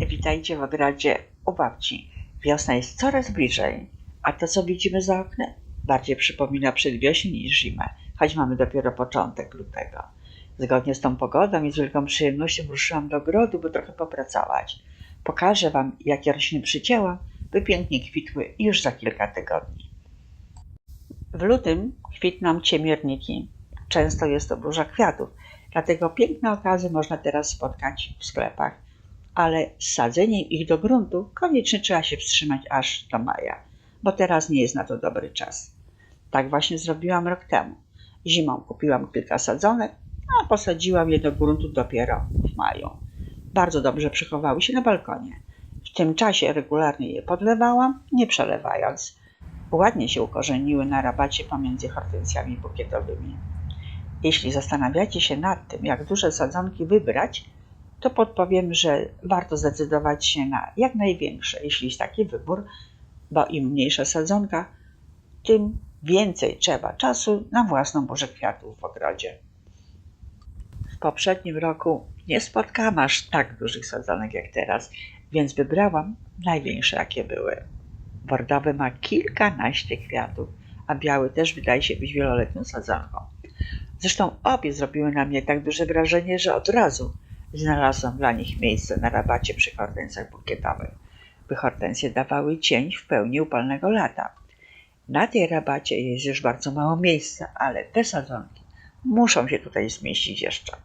Witajcie w ogrodzie u babci. Wiosna jest coraz bliżej, a to co widzimy za oknem bardziej przypomina przedwiośnie niż zimę, choć mamy dopiero początek lutego. Zgodnie z tą pogodą i z wielką przyjemnością ruszyłam do ogrodu, by trochę popracować. Pokażę Wam, jakie rośliny przycięłam, by pięknie kwitły już za kilka tygodni. W lutym kwitną ciemierniki. Często jest to burza kwiatów, dlatego piękne okazy można teraz spotkać w sklepach ale z sadzeniem ich do gruntu koniecznie trzeba się wstrzymać aż do maja, bo teraz nie jest na to dobry czas. Tak właśnie zrobiłam rok temu. Zimą kupiłam kilka sadzonek, a posadziłam je do gruntu dopiero w maju. Bardzo dobrze przechowały się na balkonie. W tym czasie regularnie je podlewałam, nie przelewając. Ładnie się ukorzeniły na rabacie pomiędzy hortensjami bukietowymi. Jeśli zastanawiacie się nad tym, jak duże sadzonki wybrać, to podpowiem, że warto zdecydować się na jak największe, jeśli jest taki wybór, bo im mniejsza sadzonka, tym więcej trzeba czasu na własną burzę kwiatów w ogrodzie. W poprzednim roku nie spotkałam aż tak dużych sadzonek jak teraz, więc wybrałam największe, jakie były. Bordowy ma kilkanaście kwiatów, a biały też wydaje się być wieloletnią sadzonką. Zresztą obie zrobiły na mnie tak duże wrażenie, że od razu Znalazłam dla nich miejsce na rabacie przy hortensjach bukietowych, by hortensje dawały cień w pełni upalnego lata. Na tej rabacie jest już bardzo mało miejsca, ale te sadzonki muszą się tutaj zmieścić jeszcze.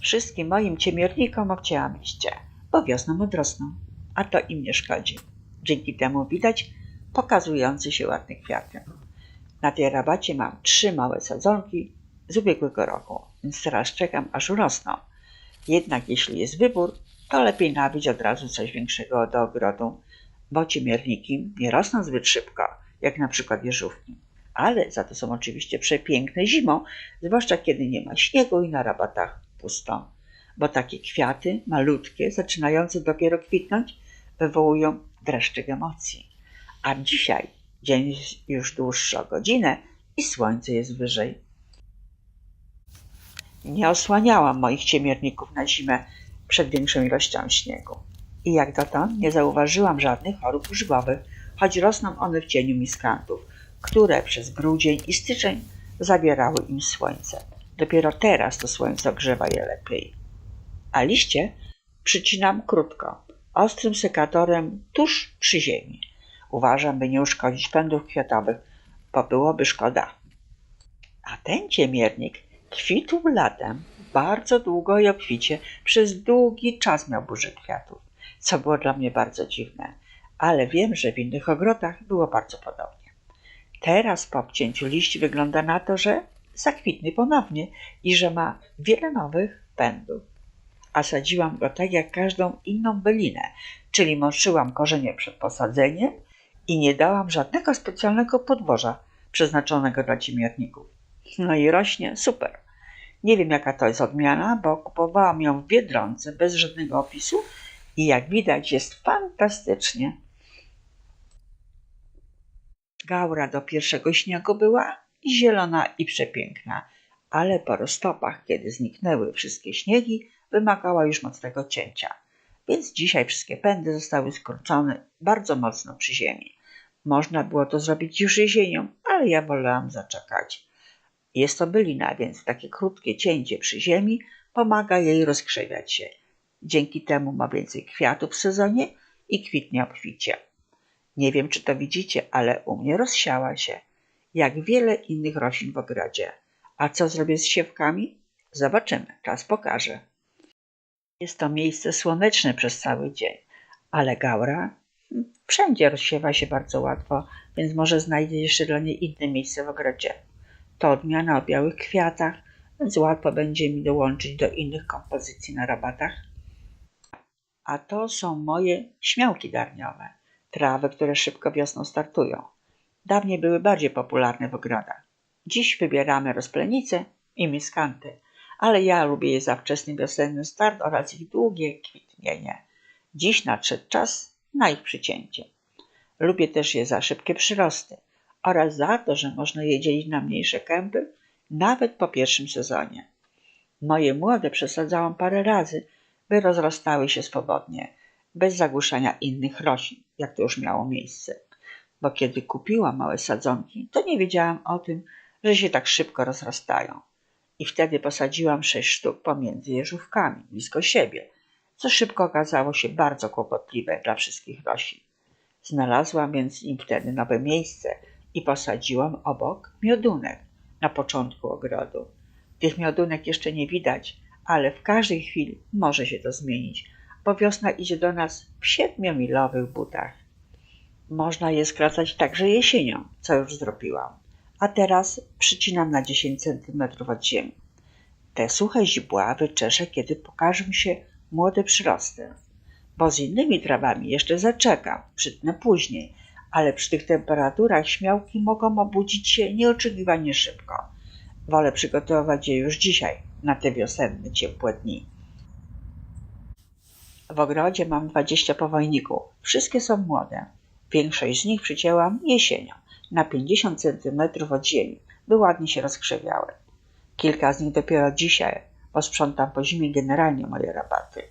Wszystkim moim ciemiernikom obcięłam liście, bo wiosną odrosną, a to im nie szkodzi. Dzięki temu widać pokazujący się ładny kwiaty. Na tej rabacie mam trzy małe sadzonki z ubiegłego roku, więc teraz czekam aż urosną. Jednak jeśli jest wybór, to lepiej nabyć od razu coś większego do ogrodu, bo ciemierniki nie rosną zbyt szybko, jak na przykład jeżówki. Ale za to są oczywiście przepiękne zimą, zwłaszcza kiedy nie ma śniegu i na rabatach pusto. Bo takie kwiaty, malutkie, zaczynające dopiero kwitnąć, wywołują dreszczyk emocji. A dzisiaj dzień jest już dłuższy o godzinę i słońce jest wyżej. Nie osłaniałam moich ciemierników na zimę przed większą ilością śniegu. I jak dotąd nie zauważyłam żadnych chorób grzybowych, choć rosną one w cieniu miskantów, które przez grudzień i styczeń zabierały im słońce. Dopiero teraz to słońce ogrzewa je lepiej. A liście przycinam krótko, ostrym sekatorem tuż przy ziemi. Uważam, by nie uszkodzić pędów kwiatowych, bo byłoby szkoda. A ten ciemiernik Kwitł latem, bardzo długo i obficie, przez długi czas miał burzę kwiatów, co było dla mnie bardzo dziwne, ale wiem, że w innych ogrodach było bardzo podobnie. Teraz po obcięciu liści wygląda na to, że zakwitnie ponownie i że ma wiele nowych pędów. A sadziłam go tak jak każdą inną bylinę, czyli moczyłam korzenie przed posadzeniem i nie dałam żadnego specjalnego podwoża przeznaczonego dla ciemierników. No i rośnie super. Nie wiem jaka to jest odmiana, bo kupowałam ją w Biedronce bez żadnego opisu i jak widać jest fantastycznie. Gaura do pierwszego śniegu była zielona i przepiękna, ale po roztopach, kiedy zniknęły wszystkie śniegi, wymagała już mocnego cięcia. Więc dzisiaj wszystkie pędy zostały skrócone bardzo mocno przy ziemi. Można było to zrobić już jesienią, ale ja wolałam zaczekać. Jest to bylina, więc takie krótkie cięcie przy ziemi pomaga jej rozkrzewiać się. Dzięki temu ma więcej kwiatów w sezonie i kwitnie obficie. Nie wiem, czy to widzicie, ale u mnie rozsiała się, jak wiele innych roślin w ogrodzie. A co zrobię z siewkami? Zobaczymy, czas pokaże. Jest to miejsce słoneczne przez cały dzień, ale gaura hmm, wszędzie rozsiewa się bardzo łatwo, więc może znajdzie jeszcze dla niej inne miejsce w ogrodzie. To odmiana o białych kwiatach, więc łatwo będzie mi dołączyć do innych kompozycji na rabatach. A to są moje śmiałki darniowe, trawy, które szybko wiosną startują. Dawniej były bardziej popularne w ogrodach. Dziś wybieramy rozplenice i miskanty, ale ja lubię je za wczesny wiosenny start oraz ich długie kwitnienie. Dziś nadszedł czas na ich przycięcie. Lubię też je za szybkie przyrosty – oraz za to, że można je dzielić na mniejsze kępy, nawet po pierwszym sezonie. Moje młode przesadzałam parę razy, by rozrastały się swobodnie, bez zagłuszania innych roślin, jak to już miało miejsce. Bo kiedy kupiłam małe sadzonki, to nie wiedziałam o tym, że się tak szybko rozrastają. I wtedy posadziłam sześć sztuk pomiędzy jeżówkami, blisko siebie, co szybko okazało się bardzo kłopotliwe dla wszystkich roślin. Znalazłam więc im wtedy nowe miejsce i posadziłam obok miodunek na początku ogrodu. Tych miodunek jeszcze nie widać, ale w każdej chwili może się to zmienić, bo wiosna idzie do nas w siedmiomilowych butach. Można je skracać także jesienią, co już zrobiłam. A teraz przycinam na 10 cm od ziemi. Te suche źdźbła wyczeszę, kiedy pokażą się młode przyrosty. Bo z innymi trawami jeszcze zaczekam, przytnę później, ale przy tych temperaturach śmiałki mogą obudzić się nieoczekiwanie szybko. Wolę przygotować je już dzisiaj, na te wiosenne, ciepłe dni. W ogrodzie mam 20 powojników. Wszystkie są młode. Większość z nich przycięłam jesienią, na 50 cm od ziemi, by ładnie się rozkrzewiały. Kilka z nich dopiero dzisiaj, bo sprzątam po zimie generalnie moje rabaty.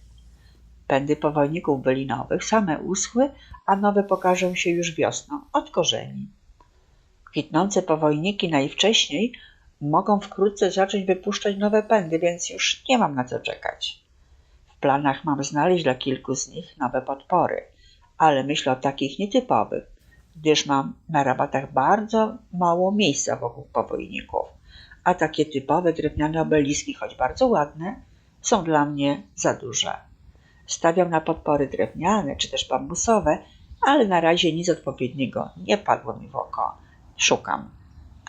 Pędy powojników byli nowych, same uschły, a nowe pokażą się już wiosną, od korzeni. Kwitnące powojniki najwcześniej mogą wkrótce zacząć wypuszczać nowe pędy, więc już nie mam na co czekać. W planach mam znaleźć dla kilku z nich nowe podpory, ale myślę o takich nietypowych, gdyż mam na rabatach bardzo mało miejsca wokół powojników, a takie typowe drewniane obeliski, choć bardzo ładne, są dla mnie za duże. Stawiam na podpory drewniane czy też bambusowe, ale na razie nic odpowiedniego nie padło mi w oko. Szukam,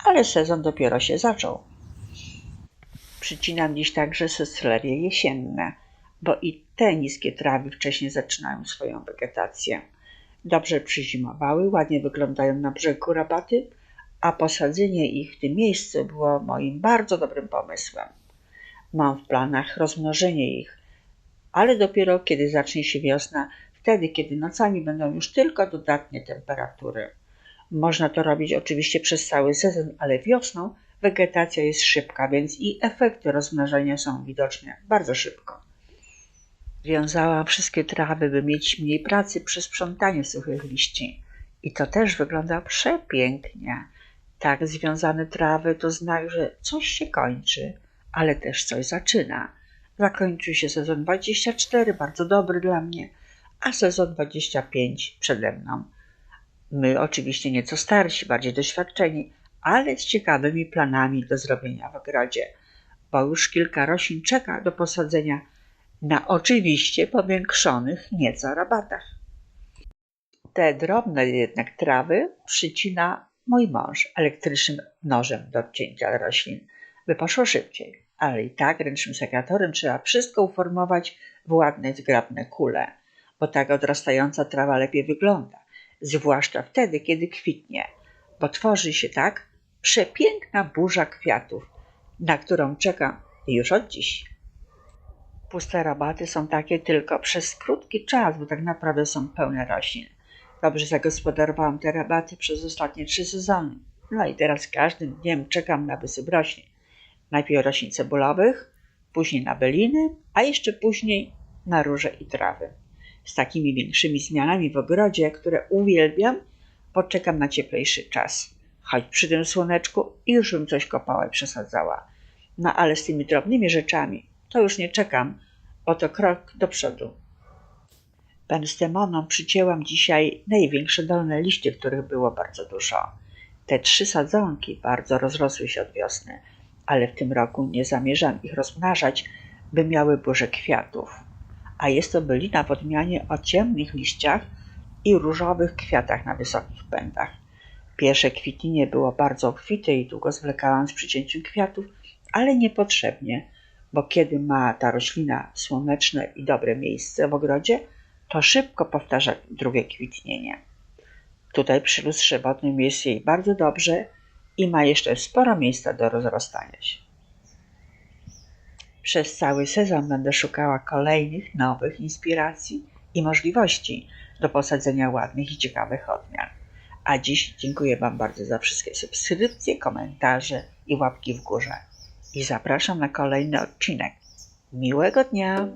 ale sezon dopiero się zaczął. Przycinam dziś także soslerie jesienne, bo i te niskie trawy wcześniej zaczynają swoją wegetację. Dobrze przyzimowały, ładnie wyglądają na brzegu rabaty, a posadzenie ich w tym miejscu było moim bardzo dobrym pomysłem. Mam w planach rozmnożenie ich, ale dopiero kiedy zacznie się wiosna, wtedy kiedy nocami będą już tylko dodatnie temperatury. Można to robić oczywiście przez cały sezon, ale wiosną wegetacja jest szybka, więc i efekty rozmnażania są widoczne bardzo szybko. Wiązałam wszystkie trawy, by mieć mniej pracy przy sprzątaniu suchych liści. I to też wygląda przepięknie. Tak związane trawy to znak, że coś się kończy, ale też coś zaczyna. Zakończył się sezon 24, bardzo dobry dla mnie, a sezon 25 przede mną. My oczywiście nieco starsi, bardziej doświadczeni, ale z ciekawymi planami do zrobienia w ogrodzie, bo już kilka roślin czeka do posadzenia na oczywiście powiększonych nieco rabatach. Te drobne jednak trawy przycina mój mąż elektrycznym nożem do odcięcia roślin, by poszło szybciej, ale i tak ręcznym sekatorem trzeba wszystko uformować w ładne, zgrabne kule, bo tak odrastająca trawa lepiej wygląda, zwłaszcza wtedy, kiedy kwitnie, bo tworzy się tak przepiękna burza kwiatów, na którą czekam już od dziś. Puste rabaty są takie tylko przez krótki czas, bo tak naprawdę są pełne roślin. Dobrze zagospodarowałam te rabaty przez ostatnie trzy sezony. No i teraz każdym dniem czekam na wysyp roślin. Najpierw roślin cebulowych, później na beliny, a jeszcze później na róże i trawy. Z takimi większymi zmianami w ogrodzie, które uwielbiam, poczekam na cieplejszy czas. Choć przy tym słoneczku już bym coś kopała i przesadzała. No ale z tymi drobnymi rzeczami to już nie czekam, bo to krok do przodu. Penstemonom przycięłam dzisiaj największe dolne liście, których było bardzo dużo. Te trzy sadzonki bardzo rozrosły się od wiosny, ale w tym roku nie zamierzam ich rozmnażać, by miały burzę kwiatów. A jest to bylina w odmianie o ciemnych liściach i różowych kwiatach na wysokich pędach. Pierwsze kwitnienie było bardzo obfite i długo zwlekałam z przycięciem kwiatów, ale niepotrzebnie, bo kiedy ma ta roślina słoneczne i dobre miejsce w ogrodzie, to szybko powtarza drugie kwitnienie. Tutaj przy lustrze wodnym jest jej bardzo dobrze i ma jeszcze sporo miejsca do rozrastania się. Przez cały sezon będę szukała kolejnych nowych inspiracji i możliwości do posadzenia ładnych i ciekawych odmian. A dziś dziękuję Wam bardzo za wszystkie subskrypcje, komentarze i łapki w górze. I zapraszam na kolejny odcinek. Miłego dnia!